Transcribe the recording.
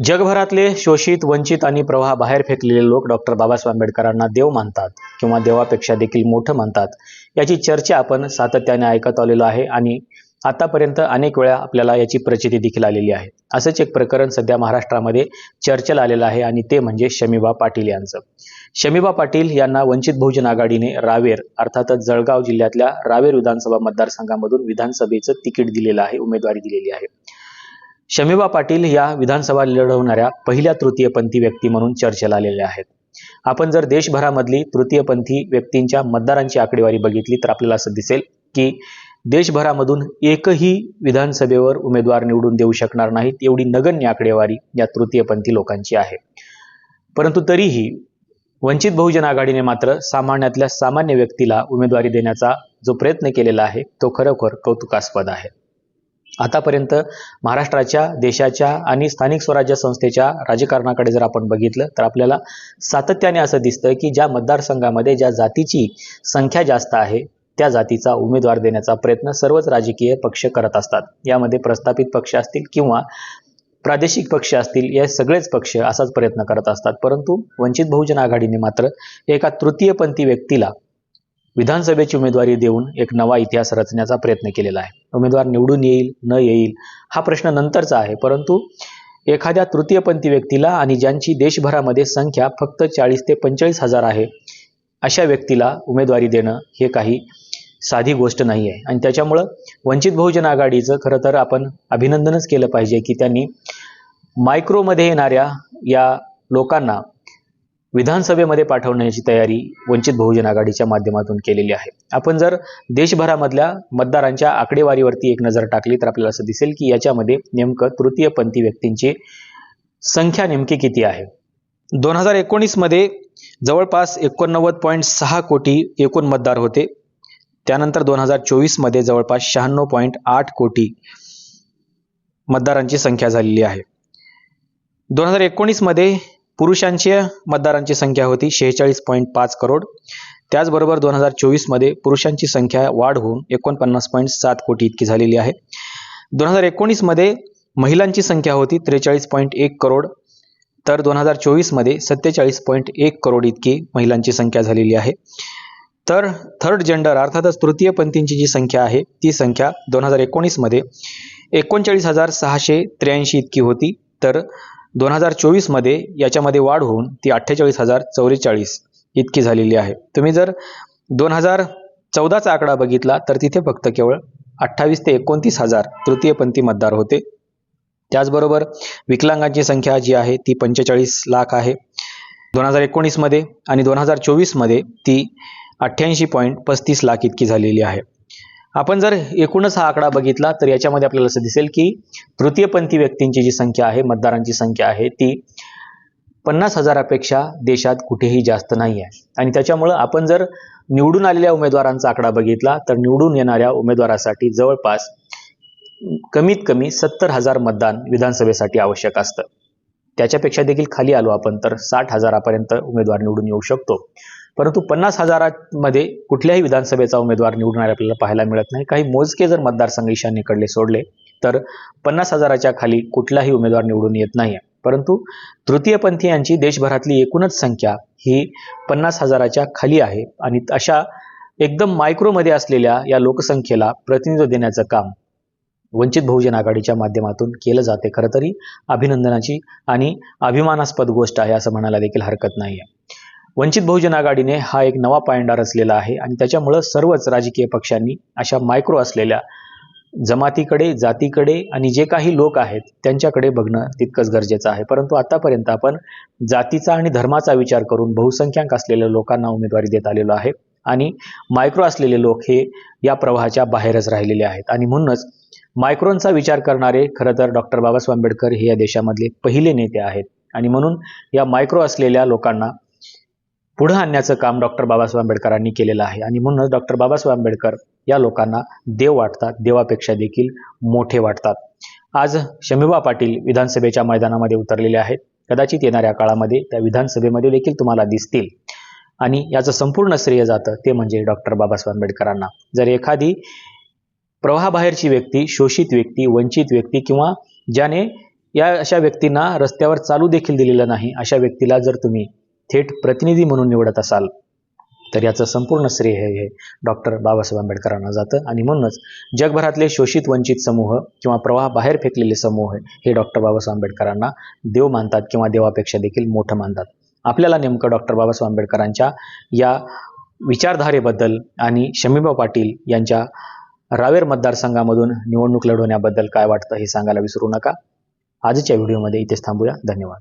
जगभरातले शोषित वंचित आणि प्रवाह बाहेर फेकलेले लोक डॉक्टर बाबासाहेब आंबेडकरांना देव मानतात किंवा देवापेक्षा देखील मोठं मानतात. याची चर्चा आपण सातत्याने ऐकत आलेलो आहे आणि आतापर्यंत अनेक वेळा आपल्याला याची प्रचिती देखील आलेली आहे. असंच एक प्रकरण सध्या महाराष्ट्रामध्ये चर्चेला आलेलं आहे आणि ते म्हणजे शमीबा पाटील यांचं. शमीबा पाटील यांना वंचित बहुजन आघाडीने रावेर अर्थातच जळगाव जिल्ह्यातल्या रावेर विधानसभा मतदारसंघामधून विधानसभेचं तिकीट दिलेलं आहे उमेदवारी दिलेली आहे. शमीबा पाटील या विधानसभा लढवणाऱ्या पहिल्या तृतीयपंथी व्यक्ती म्हणून चर्चेला आलेल्या आहेत. आपण जर देशभरामधली तृतीयपंथी व्यक्तींच्या मतदारांची आकडेवारी बघितली तर आपल्याला असं दिसेल की देशभरामधून एकही विधानसभेवर उमेदवार निवडून देऊ शकणार नाहीत एवढी नगण्य आकडेवारी या तृतीयपंथी लोकांची आहे. परंतु तरीही वंचित बहुजन आघाडीने मात्र सामान्यातल्या सामान्य व्यक्तीला उमेदवारी देण्याचा जो प्रयत्न केलेला आहे तो खरोखर कौतुकास्पद आहे. आतापर्यंत महाराष्ट्राच्या देशाच्या आणि स्थानिक स्वराज्य संस्थेच्या राजकारणाकडे जर आपण बघितलं तर आपल्याला सातत्याने असं दिसतं की ज्या मतदारसंघामध्ये ज्या जातीची संख्या जास्त आहे त्या जातीचा उमेदवार देण्याचा प्रयत्न सर्वच राजकीय पक्ष करत असतात. यामध्ये प्रस्थापित पक्ष असतील किंवा प्रादेशिक पक्ष असतील या सगळेच पक्ष असाच प्रयत्न करत असतात. परंतु वंचित बहुजन आघाडीने मात्र एका तृतीयपंथी व्यक्तीला विधानसभेची उमेदवारी देऊन एक नवा इतिहास रचण्याचा प्रयत्न केलेला आहे. उमेदवार निवडून येईल न येईल हा प्रश्न नंतरचा आहे. परंतु एखाद्या तृतीयपंथी व्यक्तीला आणि ज्यांची देशभरामध्ये संख्या फक्त चाळीस ते पंचेचाळीस हजार आहे अशा व्यक्तीला उमेदवारी देणं हे काही साधी गोष्ट नाही आहे. आणि त्याच्यामुळं वंचित बहुजन आघाडीचं खरं तर आपण अभिनंदनच केलं पाहिजे की त्यांनी मायक्रोमध्ये येणाऱ्या या लोकांना विधानसभेमध्ये पाठवण्याची तयारी वंचित बहुजन आघाडीच्या माध्यमातून केलेली आहे. आपण जर देशभरामधल्या मतदारांच्या आकडेवारीवरती एक नजर टाकली तर आपल्याला असं दिसेल की याच्यामध्ये नेमकं तृतीयपंथी व्यक्तींची संख्या नेमकी किती आहे? दोन हजार एकोणीसमध्ये जवळपास एकोणनव्वद पॉईंट सहा कोटी एकूण मतदार होते. त्यानंतर दोन हजार चोवीसमध्ये जवळपास शहाण्णव पॉईंट आठ कोटी मतदारांची संख्या झालेली आहे. दोन हजार एकोणीसमध्ये पुरुषांची मतदारांची संख्या होती शेहेचाळीस पॉईंट पाच करोड. त्याचबरोबर दोन हजार चोवीसमध्ये पुरुषांची संख्या वाढ होऊन एकोणपन्नास पॉईंट सात कोटी इतकी झालेली आहे. दोन हजार एकोणीसमध्ये महिलांची संख्या होती त्रेचाळीस पॉईंट एक करोड. तर दोन हजार चोवीसमध्ये सत्तेचाळीस पॉईंट एक करोड इतकी महिलांची संख्या झालेली आहे. तर थर्ड जेंडर अर्थातच तृतीयपंथींची जी संख्या आहे ती संख्या दोन हजार एकोणीसमध्ये एकोणचाळीस हजार सहाशे त्र्याऐंशी इतकी होती. तर दोन हजार चोवीसमध्ये याच्यामध्ये वाढ होऊन ती अठ्ठेचाळीस हजार चौवेचाळीस इतकी झालेली आहे. तुम्ही जर दोन हजार चौदाचा आकडा बघितला तर तिथे फक्त केवळ अठ्ठावीस ते एकोणतीस हजार तृतीयपंथी मतदार होते. त्याचबरोबर विकलांगांची संख्या जी आहे ती पंचेचाळीस लाख आहे. दोन हजार एकोणीसमध्ये आणि दोन हजार चोवीसमध्ये ती अठ्ठ्याऐंशी पॉईंट पस्तीस लाख इतकी झालेली आहे. आपण जर एकूणच हा आकडा बघितला तर याच्यामध्ये आपल्याला असं दिसेल की तृतीयपंथी व्यक्तींची जी संख्या आहे मतदारांची संख्या आहे ती पन्नास हजारापेक्षा देशात कुठेही जास्त नाही आहे आणि त्याच्यामुळं आपण जर निवडून आलेल्या उमेदवारांचा आकडा बघितला तर निवडून येणाऱ्या उमेदवारासाठी जवळपास कमीत कमी सत्तर हजार मतदान विधानसभेसाठी आवश्यक असतं. त्याच्यापेक्षा देखील खाली आलो आपण तर साठ हजारापर्यंत उमेदवार निवडून येऊ शकतो. परंतु पन्नास हजारामध्ये कुठल्याही विधानसभेचा उमेदवार निवडणारे आपल्याला पाहायला मिळत नाही. काही मोजके जर मतदारसंघ ईशान्येकडले सोडले तर पन्नास हजाराच्या खाली कुठलाही उमेदवार निवडून येत नाही परंतु तृतीयपंथी यांची देशभरातली एकूणच संख्या ही पन्नास हजाराच्या खाली आहे आणि अशा एकदम मायक्रोमध्ये असलेल्या या लोकसंख्येला प्रतिनिधित्व देण्याचं काम वंचित बहुजन आघाडीच्या माध्यमातून केलं जाते. खरं तरी अभिनंदनाची आणि अभिमानास्पद गोष्ट आहे असं म्हणायला देखील हरकत नाही आहे वंचित बहुजन आघाडीने हा एक नवा पायंडा रचलेला आहे आणि त्याच्यामुळं सर्वच राजकीय पक्षांनी अशा मायक्रो असलेल्या जमातीकडे जातीकडे आणि जे काही लोक आहेत त्यांच्याकडे बघणं तितकंच गरजेचं आहे. परंतु आतापर्यंत आपण जातीचा आणि धर्माचा विचार करून बहुसंख्याक असलेल्या लोकांना उमेदवारी देत आलेलो आहे आणि मायक्रो असलेले लोक हे या प्रवाहाच्या बाहेरच राहिलेले आहेत. आणि म्हणूनच मायक्रोनचा विचार करणारे खरं तर डॉक्टर बाबासाहेब आंबेडकर हे या देशामधले पहिले नेते आहेत. आणि म्हणून या मायक्रो असलेल्या लोकांना पुढं आणण्याचं काम डॉक्टर बाबासाहेब आंबेडकरांनी केलेलं आहे. आणि म्हणूनच डॉक्टर बाबासाहेब आंबेडकर या लोकांना देव वाटतात. देवापेक्षा देखील मोठे वाटतात. आज शमीबा पाटील विधानसभेच्या मैदानामध्ये उतरलेले आहेत. कदाचित येणाऱ्या काळामध्ये त्या विधानसभेमध्ये देखील तुम्हाला दिसतील. आणि याचं संपूर्ण श्रेय जातं ते म्हणजे डॉक्टर बाबासाहेब आंबेडकरांना. जर एखादी प्रवाहाबाहेरची व्यक्ती शोषित व्यक्ती वंचित व्यक्ती किंवा ज्याने या अशा व्यक्तींना रस्त्यावर चालू देखील दिलेलं नाही अशा व्यक्तीला जर तुम्ही थेट प्रतिनिधी म्हणून निवडत असाल तर याचं संपूर्ण श्रेय हे हे डॉक्टर बाबासाहेब आंबेडकरांना जातं. आणि म्हणूनच जगभरातले शोषित वंचित समूह किंवा प्रवाह बाहेर फेकलेले समूह हे डॉक्टर बाबासाहेब आंबेडकरांना देव मानतात किंवा देवापेक्षा देखील मोठं मानतात. आपल्याला नेमकं डॉक्टर बाबासाहेब आंबेडकरांच्या या विचारधारेबद्दल आणि शमीबा पाटील यांच्या रावेर मतदारसंघामधून निवडणूक लढवण्याबद्दल काय वाटतं हे सांगायला विसरू नका. आजच्या व्हिडिओमध्ये इथेच थांबूया. धन्यवाद.